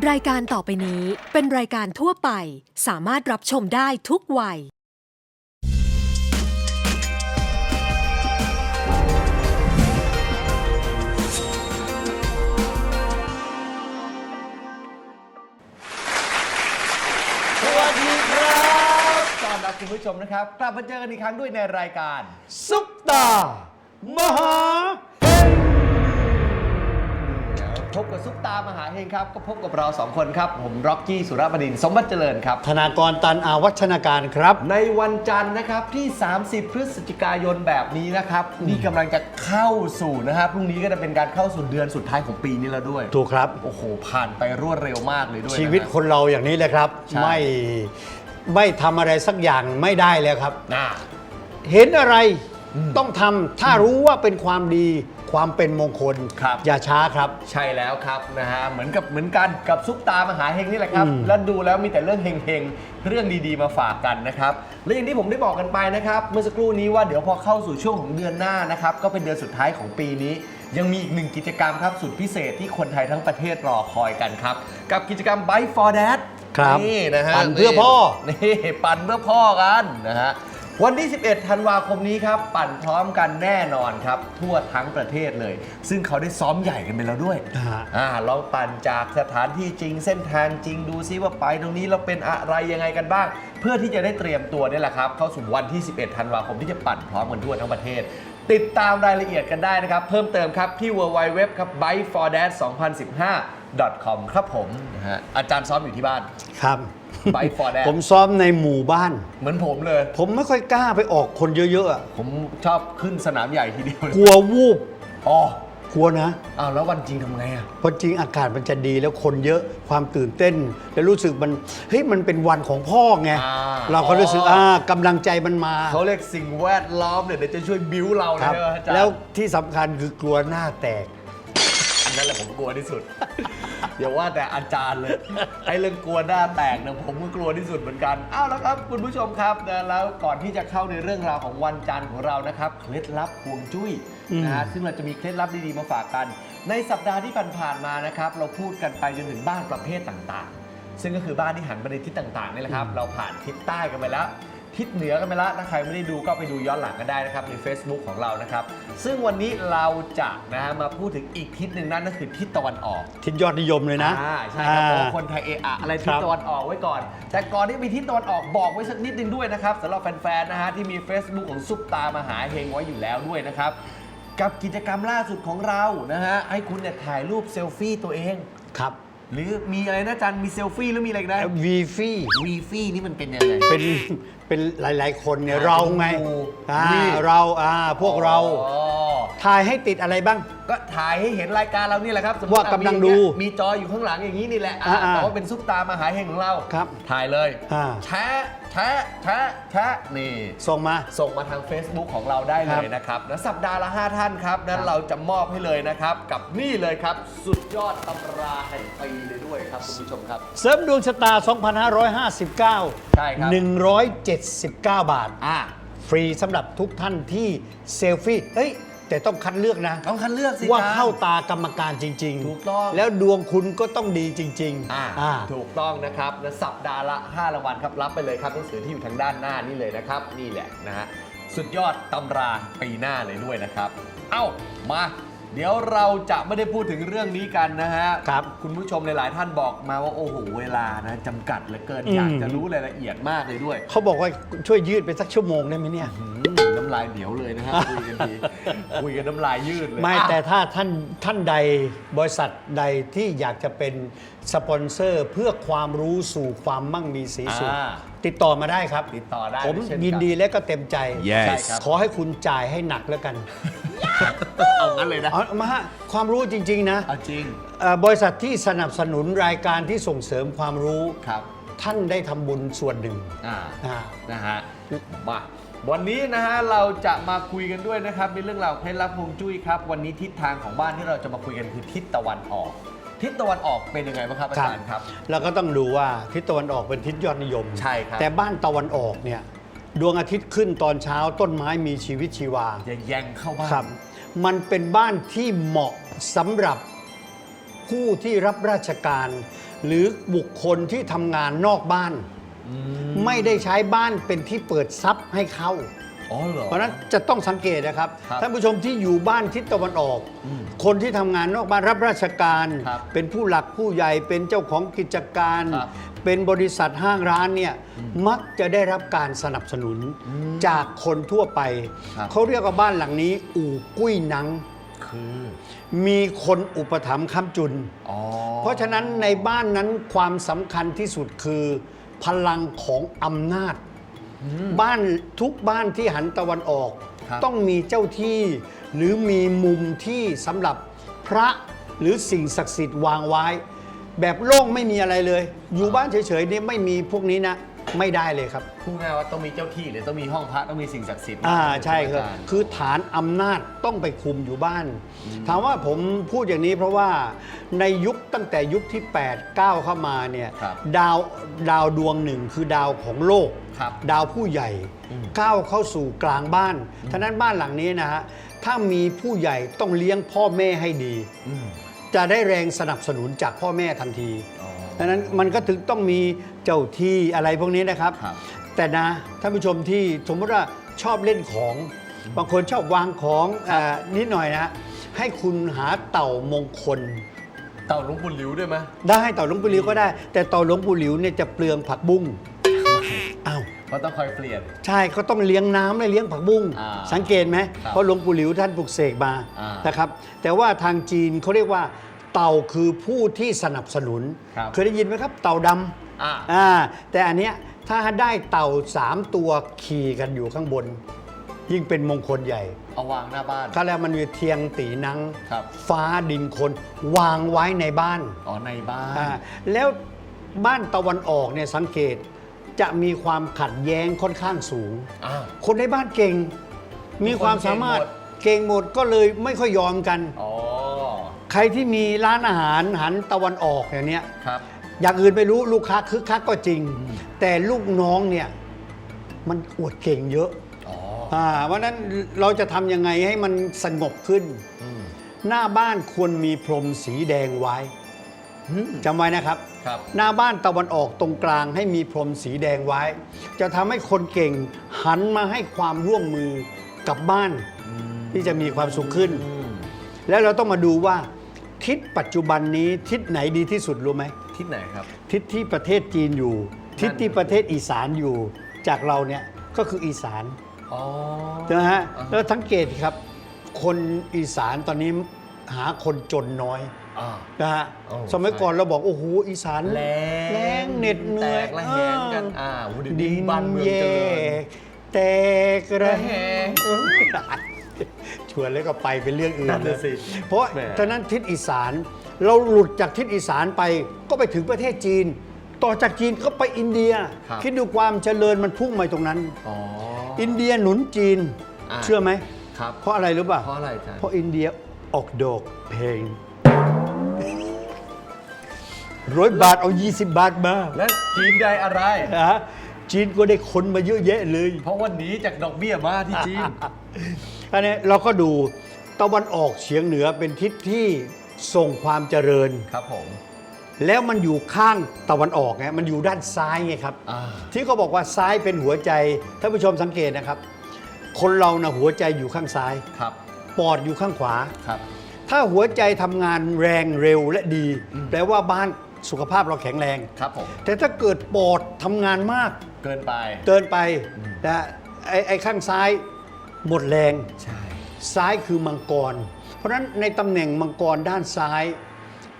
รายการต่อไปนี้เป็นรายการทั่วไป สามารถรับชมได้ทุกวัย สวัสดีครับต้อนรับคุณผู้ชมนะครับ กลับมาเจอกันอีกครั้งด้วยในรายการ ซุปตามหา พบกับซุปตามหาเฮงครับ ก็พบกับเราสองคนครับ ผมร็อกกี้สุรบดินทร์สมบัติเจริญครับ ธนากรตันอาวัชนาการครับ ในวันจันทร์นะครับที่ 30 พฤศจิกายนแบบนี้นะครับ นี่กำลังจะเข้าสู่นะครับพรุ่งนี้ก็จะเป็นการเข้าสู่เดือนสุดท้ายของปีนี้แล้วด้วย ถูกครับ โอ้โห ผ่านไปรวดเร็วมากเลยด้วยะชีวิตคนเราอย่างนี้เลยครับ ใช่ ไม่ไม่ทำอะไรสักอย่างไม่ได้แล้วครับ น่า เห็นอะไรอืมต้องทำถ้ารู้ว่าเป็นความดี ความเป็นมงคล ครับ อย่าช้าครับ ใช่แล้วครับนะฮะเหมือนกับเหมือนกันกับซุปตามหาเฮงนี่แหละครับ อืมแล้วดูแล้วมีแต่เรื่องเฮงๆ เรื่องดีๆมาฝากกันนะครับและอย่างที่ผมได้บอกกันไปนะครับเมื่อสักครู่นี้ว่าเดี๋ยวพอเข้าสู่ช่วงของเดือนหน้านะครับก็เป็นเดือนสุดท้ายของปีนี้ ยังมีอีกหนึ่งกิจกรรมครับสุดพิเศษที่คนไทยทั้งประเทศรอคอยกันครับ กับกิจกรรม Bike for Dad ครับนี่นะฮะปั่นเพื่อพ่อ นี่ปั่นเพื่อพ่อกันนะฮะ วันที่ 11 ธันวาคมนี้ครับ ปั่นพร้อมกันแน่นอนครับ ทั่วทั้งประเทศเลย ซึ่งเขาได้ซ้อมใหญ่กันไปแล้วด้วยนะฮะ อ่าลองปั่นจากสถานที่จริงเส้นทางจริงดูซิว่าไปตรงนี้เราเป็นอะไรยังไงกันบ้าง เพื่อที่จะได้เตรียมตัวนี่แหละครับ เข้าสู่วันที่ 11 ธันวาคมที่จะปั่นพร้อมกันทั่วทั้งประเทศ ติดตามรายละเอียดกันได้นะครับ เพิ่มเติมครับที่ www ครับ bike for dad 2015 com ครับผมนะฮะอาจารย์ซ้อมอยู่ที่บ้าน ครับ Bike for Dad ผมซ้อมในหมู่บ้าน เหมือนผมเลย ผมไม่ค่อยกล้าไปออกคนเยอะๆอะผมชอบขึ้นสนามใหญ่ทีเดียวเลยกลัววูบอ๋อ กลัวนะ อ้าวแล้ววันจริงทำไงอะ เพราะจริงอากาศมันจะดีแล้วคนเยอะความตื่นเต้น แล้วรู้สึกมันเฮ้ยมันเป็นวันของพ่อไงอ่า เราก็รู้สึกอ๋ออ่อ่ากำลังใจมันมา เขาเรียกสิ่งแวดล้อมเนี่ยเดี๋ยวจะช่วยบิ้วเราครับเลยอาจารย์แล้วที่สำคัญคือกลัวหน้าแตก อันนั้นแหละผมกลัวที่สุด อย่าว่าแต่อาจารย์เลยไอ้เรื่องกลัวหน้าแตกเนี่ยผมก็กลัวที่สุดเหมือนกันอ้าวแล้วครับ คุณผู้ชมครับนะแล้วก่อนที่จะเข้าในเรื่องราวของวันจันทร์ของเรานะครับเคล็ดลับฮวงจุ้ยอืมนะฮะซึ่งเราจะมีเคล็ดลับดีๆมาฝากกัน ในสัปดาห์ที่ผ่านๆมานะครับ เราพูดกันไปจนถึงบ้านประเภทต่างๆ ซึ่งก็คือบ้านที่หันไปในทิศต่างๆนี่แหละครับ เราผ่านทิศใต้กันไปแล้ว ทิศเหนือกันไปแล้วถ้าใครไม่ได้ดูก็ไปดูย้อนหลังกันได้นะครับ ใน Facebook ของเรานะครับ ซึ่งวันนี้เราจะนะฮะมาพูดถึงอีกทิศหนึ่งนั่นก็คือทิศตะวันออก ทิศยอดนิยมเลยนะ อ่าใช่ครับเพราะว่าอ่าคนไทยเอะอะอะไรคทิศรับตะวันออกไว้ก่อน แต่ก่อนที่มีทิศตะวันออกบอกไว้สักนิดนึงด้วยนะครับสำหรับแฟนๆนะฮะที่มี Facebook ของซุปตามหาเฮงไว้อยู่แล้วด้วยนะครับ กับกิจกรรมล่าสุดของเรานะฮะให้คุณเนี่ยถ่ายรูปเซลฟี่ตัวเอง ครับ หรือมีอะไรนะจันมีเซลฟี่หรือมีอะไรอีกนะวีฟี่วีฟี่นี่มันเป็นยังไง เป็นเป็นหลาย ๆ คนเนี่ยอ่าเราไงเป็นหมู่อ่านี่ เราอ่าพวกเราอ๋อถ่ายให้ติดอะไรบ้าง ก็ถ่ายให้เห็นรายการเรานี่แหละครับสมมุติว่ากำลังดูมีจออยู่ข้างหลังอย่างนี้นี่แหละอะอ่าๆแต่ว่าเป็นซุปตามาหาเฮงของเราครับถ่ายเลยอ่า แชะ แชะแชะแชะนี่ ส่งมา ส่งมาทาง Facebook ของเราได้เลยนะครับ และสัปดาห์ละ 5 ท่านครับ นั้นครับเราจะมอบให้เลยนะครับ กับนี่เลยครับ สุดยอดตำราแห่งปีเลยด้วยครับ คุณผู้ชมครับ เสริมดวงชะตา 2559 ใช่ครับ 179 บาท อ่า ฟรีสำหรับทุกท่านที่เซลฟี่ เฮ้ย แต่ต้องคัดเลือกนะ ต้องคัดเลือกสิว่าครับเข้าตากรรมการจริงๆถูกต้อง แล้วดวงคุณก็ต้องดีจริงอ่าอ่า ถูกต้องนะครับและสัปดาห์ละ 5 รางวัลครับ รับไปเลยครับหนังสือที่อยู่ทางด้านหน้านี่เลยนะครับ นี่แหละนะฮะ สุดยอดตำราปีหน้าเลยด้วยนะครับ เอ้า มา เดี๋ยวเราจะไม่ได้พูดถึงเรื่องนี้กันนะฮะครับ คุณผู้ชมหลาย ๆ ท่านบอกมาว่า โอ้โห เวลานะจำกัดเหลือเกินอืมอยากจะรู้รายละเอียดมากเลยด้วย เขาบอกว่าช่วยยืดไปสักชั่วโมงได้ไหมเนี่ยหืมน้ำลายเหนียวเลยนะฮะคุยกันทีคุยกันน้ำลายยืดเลยไม่อะแต่ถ้าท่านท่านใดบริษัทใดที่อยากจะเป็นสปอนเซอร์เพื่อความรู้สู่ความมั่งมีสีสุขอ่าติดต่อมาได้ครับ ติดต่อได้ผมเช่นกันยินดีและก็เต็มใจ Yes ใช่ครับ ขอให้คุณจ่ายให้หนักแล้วกันเอางั้นเลยนะเอามาฮะความรู้จริง ๆ นะเอาจริงเอ่อบริษัทที่สนับสนุนรายการที่ส่งเสริมความรู้ ครับท่านได้ทำบุญส่วนหนึ่งอ่า อ่า นะฮะมา วันนี้นะฮะเราจะมาคุยกันด้วยนะครับในเรื่องราวเคล็ดลับฮวงจุ้ยครับ วันนี้ทิศทางของบ้านที่เราจะมาคุยกันคือทิศตะวันออก ทิศตะวันออกเป็นยังไงบ้างครับอาจารย์ครับแล้วก็ต้องดูว่าทิศตะวันออกเป็นทิศยอดนิยม ใช่ครับ แต่บ้านตะวันออกเนี่ยดวงอาทิตย์ขึ้นตอนเช้าต้นไม้มีชีวิตชีวาอย่าแย่งเข้าบ้านครับ มันเป็นบ้านที่เหมาะสำหรับผู้ที่รับราชการ หรือบุคคลที่ทำงานนอกบ้าน ไม่ได้ใช้บ้านเป็นที่เปิดทรัพย์ให้เขาอ๋อเหรอ เพราะฉะนั้นจะต้องสังเกตนะครับ ครับท่านผู้ชมที่อยู่บ้านทิศตะวันออก อืมคนที่ทำงานนอกบ้านรับราชการ ครับเป็นผู้หลักผู้ใหญ่เป็นเจ้าของกิจการ ครับเป็นบริษัทห้างร้านเนี่ยมักจะได้รับการสนับสนุนจากคนทั่วไป ครับ เขาเรียกว่าบ้านหลังนี้ อู่กุ้ยหนัง คือ มีคนอุปถัมภ์ค้ำจุน อ๋อ เพราะฉะนั้นในบ้านนั้นความสำคัญที่สุดคือ พลังของอำนาจ บ้านทุกบ้านที่หันตะวันออกครับต้องมีเจ้าที่หรือมีมุมที่สำหรับพระหรือสิ่งศักดิ์สิทธิ์วางไว้ แบบโล่งไม่มีอะไรเลย อยู่บ้านเฉยๆนี่ไม่มีพวกนี้นะ ไม่ได้เลยครับ พูดง่ายว่าต้องมีเจ้าที่หรือต้องมีห้องพระต้องมีสิ่งศักดิ์สิทธิ์อ่าใช่ครับ อาจารย์ คือฐานอำนาจต้องไปคุมอยู่บ้าน ถามว่าผมพูดอย่างนี้เพราะว่าในยุคตั้งแต่ยุคที่ 8 9 เข้ามาเนี่ยครับดาวดาวดวงหนึ่งคือดาวของโลก ครับดาวผู้ใหญ่อืม ก้าวเข้าสู่กลางบ้านท่านั้นบ้านหลังนี้นะฮะถ้ามีผู้ใหญ่ต้องเลี้ยงพ่อแม่ให้ดี อืม จะได้แรงสนับสนุนจากพ่อแม่ทันทีอ๋อ ดังนั้นมันก็ถึงต้องมีเจ้าที่อะไรพวกนี้นะครับ ครับแต่นะท่านผู้ชมที่สมมติว่าชอบเล่นของ บางคนชอบวางของอานิดหน่อยนะให้คุณหาเต่ามงคล เต่าหลวงปู่หลิวด้วยไหมได้เต่าหลวงปู่หลิวก็ได้ แต่เต่าหลวงปู่หลิวเนี่ยจะเปลืองผักบุ้งอ้าว เพราะต้องคอยเปลี่ยน ใช่เขาต้องเลี้ยงน้ำและเลี้ยงผักบุ้งอ่าสังเกตไหมครับเพราะหลวงปู่หลิวท่านปลุกเสกมาอ่าน นะครับ แต่ว่าทางจีนเขาเรียกว่า เต่าคือผู้ที่สนับสนุน ครับ เคยได้ยินไหมครับ เต่าดำอ่าอ่าแต่อันเนี้ยถ้าได้เต่าสามตัวขี่กันอยู่ข้างบน ยิ่งเป็นมงคลใหญ่ เอาวางหน้าบ้านเขาแล้วมันมีเทียงตีนัง ครับ ฟ้าดินคนวางไว้ในบ้านอ๋อในบ้าน อ่าแล้วบ้านตะวันออกเนี่ยสังเกตจะมีความขัดแย้งค่อนข้างสูงอ้าวคนในบ้านเก่ง มีความสามารถเก่งหมดก็เลยไม่ค่อยยอมกัน อ๋อ ใครที่มีร้านอาหารหันตะวันออกอย่างเนี้ยครับ อย่างอื่นไม่รู้ลูกค้าคึกคักก็จริง แต่ลูกน้องเนี่ยมันอวดเก่งเยอะอ๋อ อ่าเพราะฉะนั้นเราจะทำยังไงให้มันสงบขึ้น อืม หน้าบ้านควรมีพรมสีแดงไว้อืมจำไว้นะครับ ครับ หน้าบ้านตะวันออกตรงกลางให้มีพรมสีแดงไว้ จะทำให้คนเก่งหันมาให้ความร่วมมือกับบ้านที่จะมีความสุขขึ้นอืมแล้วเราต้องมาดูว่า ทิศปัจจุบันนี้ทิศไหนดีที่สุดรู้ไหม ทิศไหนครับ ทิศที่ประเทศจีนอยู่ ทิศที่ประเทศอีสานอยู่ จากเราเนี่ยก็คืออีสานอ๋อใช่ไหมฮะอ่าฮะแล้วสังเกตครับ คนอีสานตอนนี้หาคนจนน้อยอ่า นะฮะโอ้ สมัยก่อนเราบอกโอ้โหอีสานแรงแรงเหน็ดเหนื่อยแตกระแหงกันอ่าโอ้โหเดี๋ยวนี้ดินบ้านเมืองเจริญแยกแตกระแหงระแหงเออ ชวนแล้วก็ไปเป็นเรื่องอื่นนั่นน่ะสิเพราะแหม ฉะนั้นทิศอีสานเราหลุดจากทิศอีสานไปก็ไปถึงประเทศจีน ต่อจากจีนก็ไปอินเดียครับคิดดูความเจริญมันพุ่งมาตรงนั้น อ๋อ อินเดียหนุนจีนอ่าเชื่อไหมครับเพราะอะไรรู้ป่ะเพราะอะไรอาจารย์ เพราะอินเดียออกดอกเพลงร้อยบาทเอา 20 บาทมาและจีนได้อะไร ฮะจีนก็ได้คนมาเยอะแยะเลย เพราะวันนี้จากดอกเบี้ยมาที่จีน อันนี้เราก็ดูตะวันออกเฉียงเหนือเป็นทิศที่ส่งความเจริญ ครับผม แล้วมันอยู่ข้างตะวันออกไงมันอยู่ด้านซ้ายไงครับ อ่า ที่เขาบอกว่าซ้ายเป็นหัวใจท่านผู้ชมสังเกตนะครับ คนเรานะหัวใจอยู่ข้างซ้าย ครับปอดอยู่ข้างขวา ครับ ถ้าหัวใจทำงานแรงเร็วและดีแปลว่าบ้านสุขภาพเราแข็งแรง ครับผม แต่ถ้าเกิดปอดทำงานมาก เกินไป เกินไปนะไอ้ไอ้ข้างซ้าย หมดแรง ใช่ ซ้ายคือมังกร เพราะฉะนั้นในตำแหน่งมังกรด้านซ้าย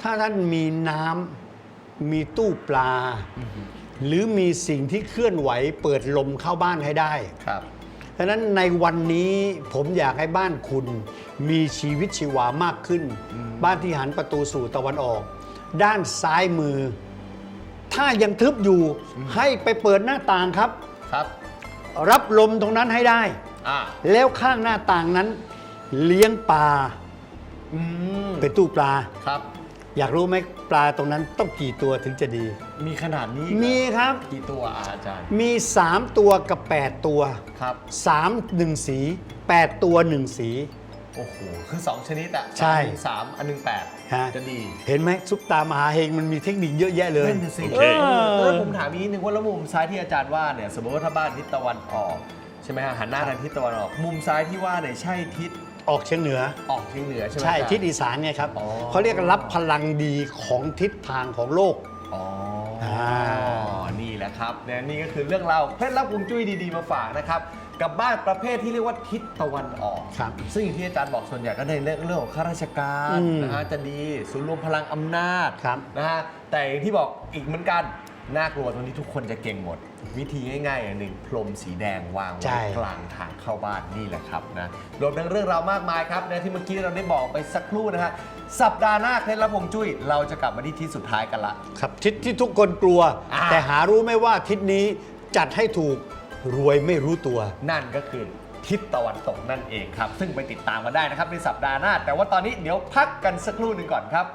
ถ้าท่านมีน้ำมีตู้ปลา หรือมีสิ่งที่เคลื่อนไหวเปิดลมเข้าบ้านให้ได้ครับฉะนั้นในวันนี้ผมอยากให้บ้านคุณ มีชีวิตชีวามากขึ้น บ้านที่หันประตูสู่ตะวันออก ด้านซ้ายมือ ถ้ายังทึบอยู่ให้ไปเปิดหน้าต่างครับ ครับ รับลมตรงนั้นให้ได้ อ่าแล้วข้างหน้าต่างนั้น เลี้ยงปลาอืมเป็นตู้ปลา ครับ อยากรู้ไหมปลาตรงนั้นต้องกี่ตัวถึงจะดี มีขนาดนี้เหรอมีครับ กี่ตัวอะอาจารย์มี 3 ตัวกับ 8 ตัว ครับ3 1 สี 8 ตัว 1 สี โอ้โหคือ2ชนิดอะใช่อันหนึ่งสามอันหนึ่งแปดฮะ จะดีเห็นไหมซุปตามหาเฮงมันมีเทคนิคเยอะแยะเลย นั่นน่ะสิโอเค เออแล้วผมถามอีกนิดนึงว่าแล้วมุมซ้ายที่อาจารย์ว่าเนี่ยสมมติว่าถ้าบ้านทิศตะวันออก ใช่ไหมฮะหันหน้าทางทิศตะวันออก มุมซ้ายที่ว่าเนี่ยใช่ทิศออกเฉียงเหนือ ออกเฉียงเหนือใช่ไหมใช่อาจารย์ ทิศอีสานไงครับอ๋อ เขาเรียกรับพลังดีของทิศทางของโลก อ๋ออ่านี่แหละครับเนี่ยนี่ก็คือเรื่องราวเคล็ดลับฮวงจุ้ยดีๆมาฝากนะครับ กับบ้านประเภทที่เรียกว่าทิศตะวันออก ครับ ซึ่งอย่างที่อาจารย์บอกส่วนใหญ่ก็ในเรื่องเรื่องของข้าราชการอืมนะฮะจะดีศูนย์รวมพลังอำนาจครับนะฮะแต่อย่างที่บอกอีกเหมือนกัน น่ากลัวตรงที่ทุกคนจะเก่งหมด วิธีง่ายๆอย่างหนึ่งพรมสีแดงวางใช่ ไว้กลางทางเข้าบ้านนี่แหละครับนะรวมทั้งเรื่องราวมากมายครับนะที่เมื่อกี้เราได้บอกไปสักครู่นะฮะสัปดาห์หน้าเคล็ดลับฮวงจุ้ยเราจะกลับมาที่ที่สุดท้ายกันละ ครับทิศที่ทุกคนกลัว อ่า แต่หารู้ไหมว่าทิศนี้จัดให้ถูกรวยไม่รู้ตัว นั่นก็คือทิศตะวันตกนั่นเองครับ ซึ่งไปติดตามกันได้นะครับในสัปดาห์หน้า แต่ว่าตอนนี้เดี๋ยวพักกันสักครู่หนึ่งก่อนครับ